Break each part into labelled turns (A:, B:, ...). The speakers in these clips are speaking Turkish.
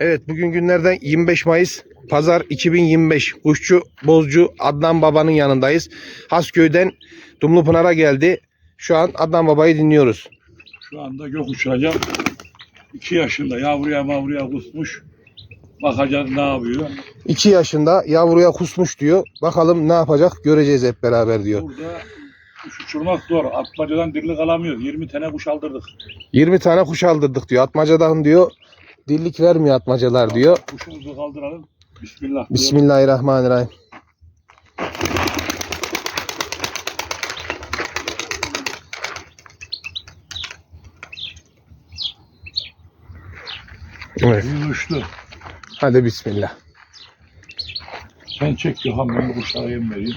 A: Evet bugün günlerden 25 Mayıs Pazar 2025 Kuşçu Bozcu Adnan Baba'nın yanındayız. Hasköy'den Dumlupınar'a geldi. Şu an Adnan Baba'yı dinliyoruz.
B: Şu anda gök uçuracağım. 2 yaşında yavruya mavruya kusmuş. Bakacağız ne yapıyor.
A: 2 yaşında yavruya kusmuş diyor. Bakalım ne yapacak göreceğiz hep beraber diyor.
B: Burada kuş uçurmak zor. Atmacadan dirlik alamıyoruz. 20 tane kuş aldırdık.
A: 20 tane kuş aldırdık diyor. Atmacadan diyor. Dillik vermiyor atmacalar diyor.
B: Kuşumuzu kaldıralım. Bismillah.
A: Bismillahirrahmanirrahim. Evet.
B: Uçtu.
A: Hadi bismillah.
B: Sen çek Yohan ben bu kuşlara yem vereyim.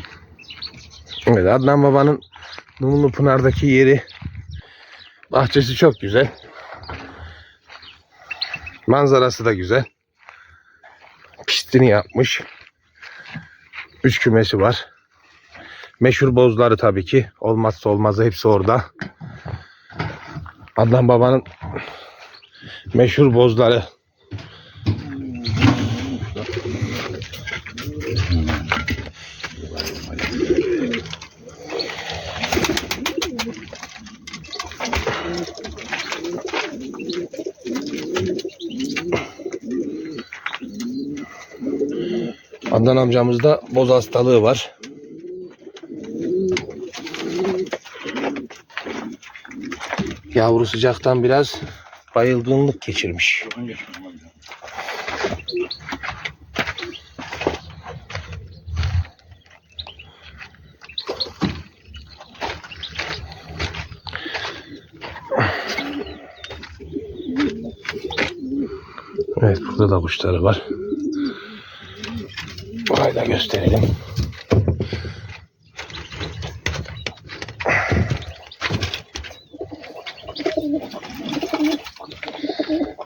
A: Evet Adnan Baba'nın Numlu Pınar'daki yeri bahçesi çok güzel. Manzarası da güzel. Pistini yapmış. Üç kümesi var. Meşhur bozları tabii ki. Olmazsa olmazı hepsi orada. Adnan Baba'nın meşhur bozları. Adnan amcamızda boz hastalığı var. Yavru sıcaktan biraz bayılgınlık geçirmiş. Evet burada da kuşları var. Da gösterelim.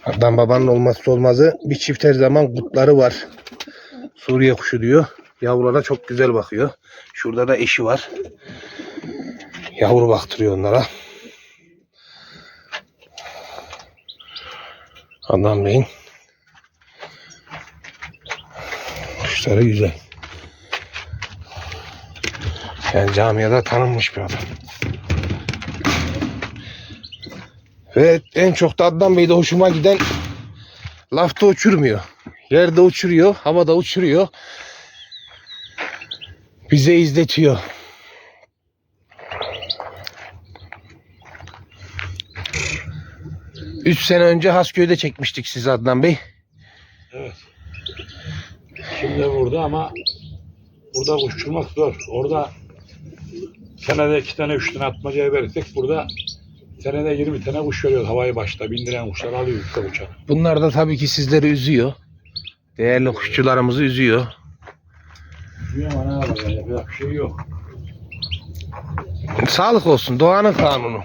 A: Adnan babanın olmazsa olmazı bir çift her zaman kutları var. Suriye kuşu diyor. Yavrulara çok güzel bakıyor. Şurada da eşi var. Yavru baktırıyor onlara. Adnan Bey'in kuşları güzel. Yani camiada tanınmış bir adam. Ve en çok da Adnan Bey'de hoşuma giden lafta uçurmuyor. Yerde uçuruyor, havada uçuruyor. Bize izletiyor. Üç sene önce Hasköy'de çekmiştik sizi Adnan Bey.
B: Evet. Şimdi burada ama burada uçurmak zor. Orada senede iki tane üç tane atmacaya verirsek burada senede 20 tane kuş veriyoruz havayı başta bindiren kuşlar alıyor işte uçak.
A: Bunlar da tabii ki sizleri üzüyor. Değerli kuşçularımızı üzüyor.
B: Dünya ama ne yapalım yapacak bir şey yok.
A: Sağlık olsun. Doğanın kanunu.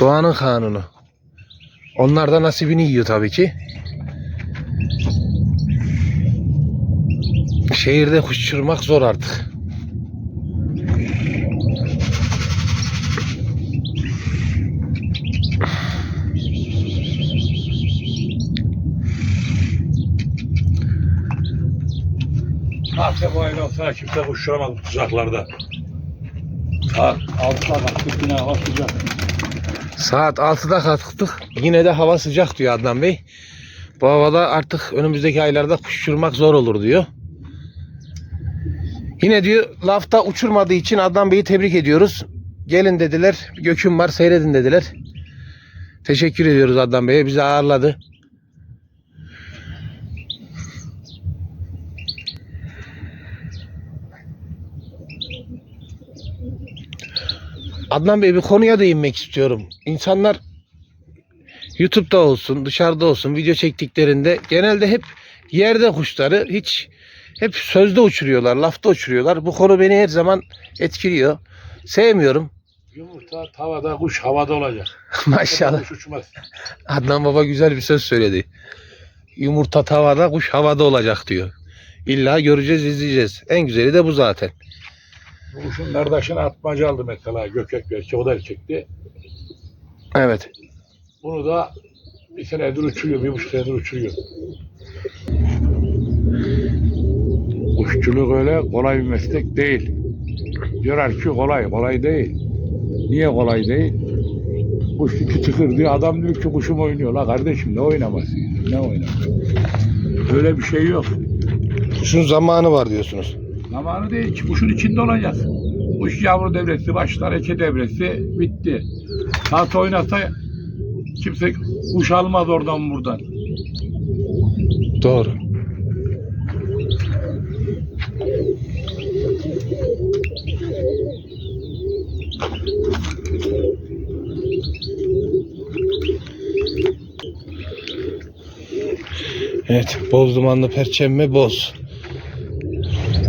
A: Doğanın kanunu. Onlar da nasibini yiyor tabii ki. Şehirde kuş uçurmak zor artık.
B: Bu aydan sonra kimse uçuramaz bu tuzaklarda. Saat 6'da kalktık yine hava sıcak.
A: Saat 6'da kalktık. Yine de hava sıcak diyor Adnan Bey. Bu havada artık önümüzdeki aylarda kuş uçurmak zor olur diyor. Yine diyor lafta uçurmadığı için Adnan Bey'i tebrik ediyoruz. Gelin dediler. Göküm var seyredin dediler. Teşekkür ediyoruz Adnan Bey'e. Bizi ağırladı. Adnan Bey bir konuya değinmek istiyorum. İnsanlar YouTube'da olsun, dışarıda olsun video çektiklerinde genelde hep yerde kuşları hiç hep sözde uçuruyorlar, lafta uçuruyorlar. Bu konu beni her zaman etkiliyor. Sevmiyorum.
B: Yumurta tavada kuş havada olacak.
A: Maşallah.
B: Kuş uçmaz.
A: Adnan Baba güzel bir söz söyledi. Yumurta tavada, kuş havada olacak diyor. İlla göreceğiz, izleyeceğiz. En güzeli de bu zaten.
B: Bu kuşun kardeşine atmaca aldı mesela gökek belki o da erkekti.
A: Evet.
B: Bunu da Bir senedir uçuruyor, bir buçuk senedir uçuruyor. Kuşçuluk öyle kolay bir meslek değil. Diyorlar ki kolay, kolay değil. Niye kolay değil? Kuş iki çıkır diyor, adam diyor ki kuşum oynuyor. La kardeşim ne oynaması? Ne oynaması? Öyle bir şey yok.
A: Kuşun zamanı var diyorsunuz.
B: Zamanı değil ki kuşun içinde olacak. Kuş yavru devresi başlar, eke devresi bitti. Saat oynasa kimse kuş almaz oradan buradan.
A: Doğru. Evet, boz dumanlı perçem boz.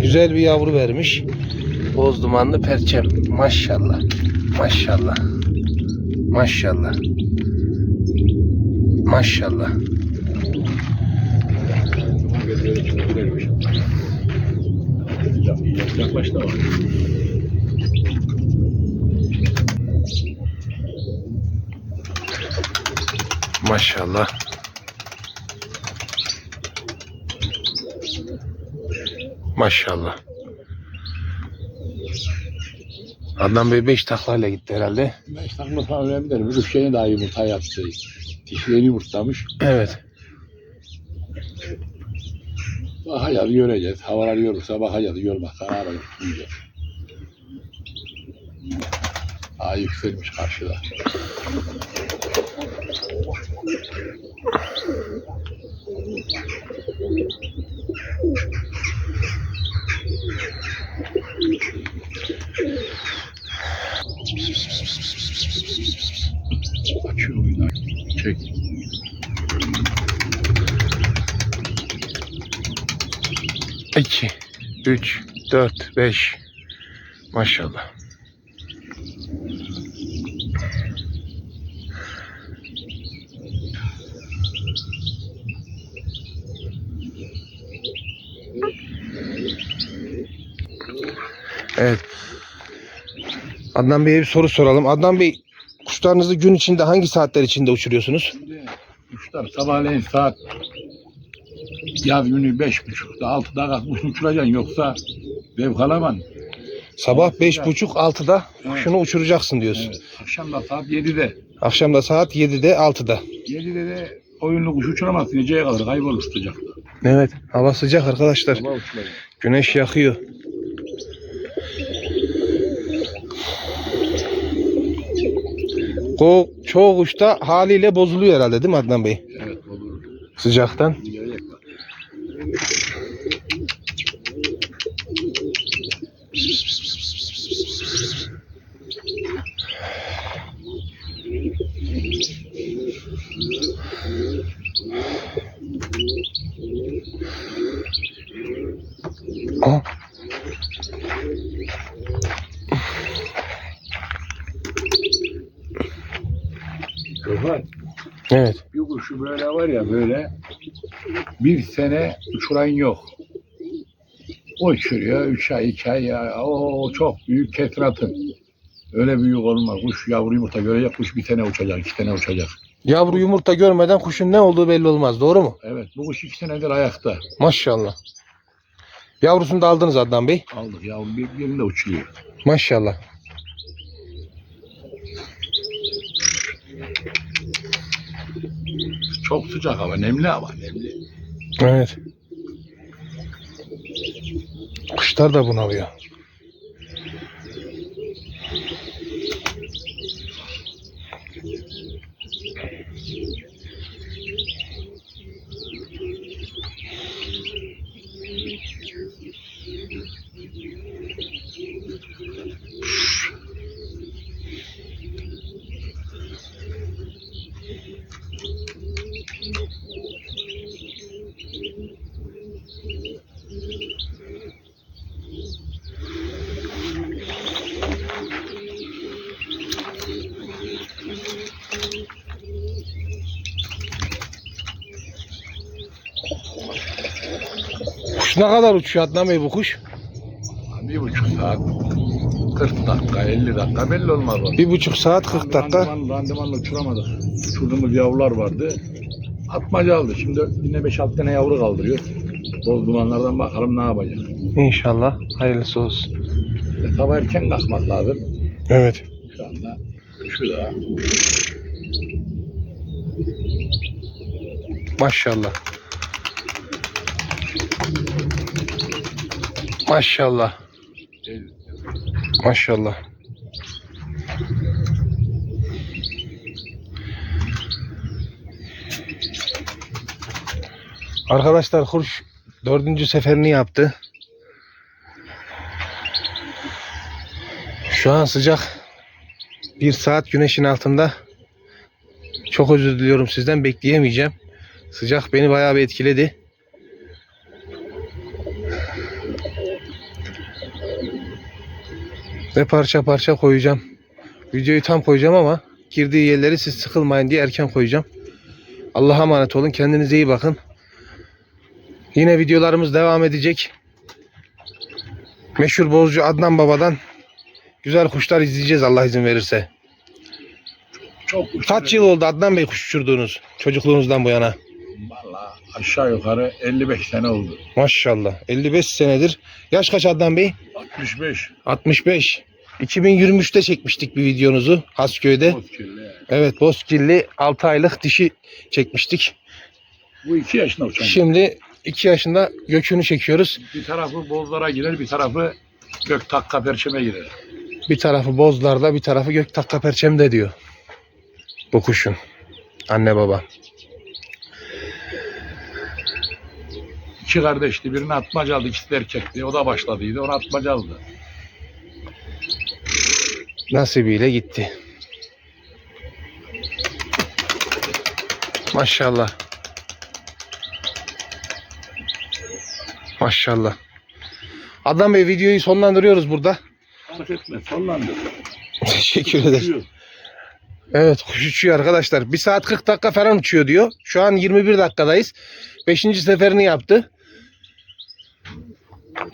A: Güzel bir yavru vermiş. Boz dumanlı perçem. Maşallah. Maşallah. Maşallah. Maşallah. Maşallah. Maşallah. Adnan Bey 5 taklayla gitti herhalde.
B: Beş takma falan önemli değil. Bir şeyini daha yumurta yaptı. Dişlerini yumurtlamış.
A: Evet.
B: Bakacağız, göreceğiz. Havalar yorulsa bakacağız, yormak karar yiyeceğiz. Ay yükselmiş karşıda. Açıyor oyunu. Çek.
A: İki, üç, dört, beş. Maşallah. Evet. Adnan Bey'e bir soru soralım. Adnan Bey, kuşlarınızı gün içinde hangi saatler içinde uçuruyorsunuz?
B: Şimdi kuşlar sabahleyin saat yaz günü beş buçukta altıda kalkmış uçuracaksın yoksa zevk alamam.
A: Sabah beş buçuk altıda kuşunu uçuracaksın diyorsun.
B: Evet. Akşam da saat 7'de.
A: Akşam da saat 7'de 6'da.
B: 7'de de oyunlu kuş uçuramazsın. Geceye kalır kaybolur sıcakta.
A: Evet. Hava sıcak arkadaşlar. Güneş yakıyor. O çoğu kuşta haliyle bozuluyor herhalde değil mi Adnan Bey?
B: Evet olur.
A: Sıcaktan.
B: Gerek var.
A: Aa,
B: Gökhan,
A: evet.
B: bir kuşu böyle var ya böyle bir sene uçuran yok. O uçuruyor. Üç ay, iki ay ya. O çok büyük ketratın. Öyle büyük olmaz. Kuş yavru yumurta görecek. Kuş bir sene uçacak, iki sene uçacak.
A: Yavru yumurta görmeden kuşun ne olduğu belli olmaz. Doğru mu?
B: Evet. Bu kuş iki senedir ayakta.
A: Maşallah. Yavrusunu da aldınız Adnan Bey.
B: Aldık yavru bir yerinde uçuyor.
A: Maşallah.
B: Çok sıcak hava. Nemli hava. Nemli.
A: Evet. Kuşlar da bunalıyor. Kuş ne kadar uçuyor Adnan Bey bu kuş?
B: Bir buçuk saat. 40 dakika, 50 dakika belli olmaz o.
A: Bir buçuk saat 40 dakika.
B: Randıman, randımanla uçuramadık. Uçurduğumuz yavrular vardı. Atmaca aldı. Şimdi yine 5-6 tane yavru kaldırıyor. Boz dumanlardan bakalım ne yapacak.
A: İnşallah hayırlısı olsun.
B: E, Sabah erken kalkmak lazım.
A: Evet.
B: Şu anda şurada.
A: Maşallah. Maşallah. Maşallah. Arkadaşlar kuş dördüncü seferini yaptı. Şu an sıcak. Bir saat güneşin altında. Çok özür diliyorum sizden bekleyemeyeceğim. Sıcak beni bayağı bir etkiledi. Ve parça parça koyacağım. Videoyu tam koyacağım ama girdiği yerleri siz sıkılmayın diye erken koyacağım. Allah'a emanet olun. Kendinize iyi bakın. Yine videolarımız devam edecek. Meşhur bozcu Adnan Baba'dan güzel kuşlar izleyeceğiz Allah izin verirse.
B: Çok.
A: Kaç yıl oldu Adnan Bey kuş uçurduğunuz çocukluğunuzdan bu yana?
B: Aşağı yukarı 55 sene oldu.
A: Maşallah. 55 senedir. Yaş kaç Adnan Bey?
B: 65.
A: 65. 2023'te çekmiştik bir videonuzu Hasköy'de.
B: Bozkirli.
A: Evet Bozkirli 6 aylık dişi çekmiştik.
B: Bu 2 yaşında uçan.
A: Şimdi 2 yaşında gökünü çekiyoruz.
B: Bir tarafı bozlara girer, bir tarafı gök takka perçeme girer.
A: Bir tarafı bozlarda bir tarafı gök takka perçemde diyor. Bu kuşun. Anne baba.
B: İki kardeşti. Birini atmaca aldı, ikisi de erkekti. O da başladıydı. Onu atmaca aldı.
A: Nasibiyle gitti. Maşallah. Maşallah. Adnan Bey videoyu sonlandırıyoruz burada.
B: Fark etmez. Sallandı.
A: Teşekkür ederim. Evet kuş uçuyor arkadaşlar. 1 saat 40 dakika falan uçuyor diyor. Şu an 21 dakikadayız. 5. seferini yaptı.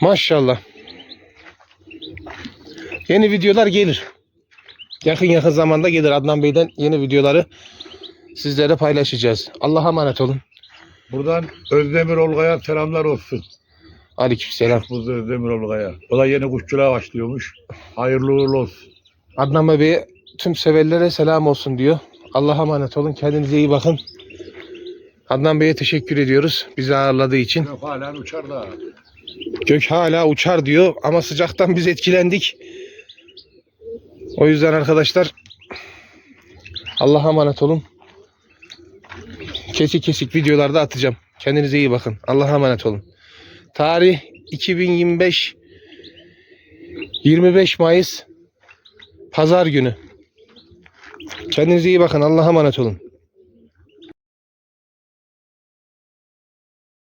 A: Maşallah. Yeni videolar gelir. Yakın yakın zamanda gelir Adnan Bey'den yeni videoları sizlere paylaşacağız. Allah'a emanet olun.
B: Buradan Özdemir Olgay'a selamlar olsun.
A: Aleykümselam.
B: Bu Özdemir Olgay'a. O da yeni kuşçuluğa başlıyormuş. Hayırlı uğurlu olsun.
A: Adnan Bey'e tüm severlere selam olsun diyor. Allah'a emanet olun. Kendinize iyi bakın. Adnan Bey'e teşekkür ediyoruz. Bizi ağırladığı için.
B: Yok hala uçar da.
A: Gök hala uçar diyor ama sıcaktan biz etkilendik. O yüzden arkadaşlar Allah'a emanet olun. Kesik kesik videolarda atacağım. Kendinize iyi bakın. Allah'a emanet olun. Tarih 2025 25 Mayıs Pazar günü. Kendinize iyi bakın. Allah'a emanet olun.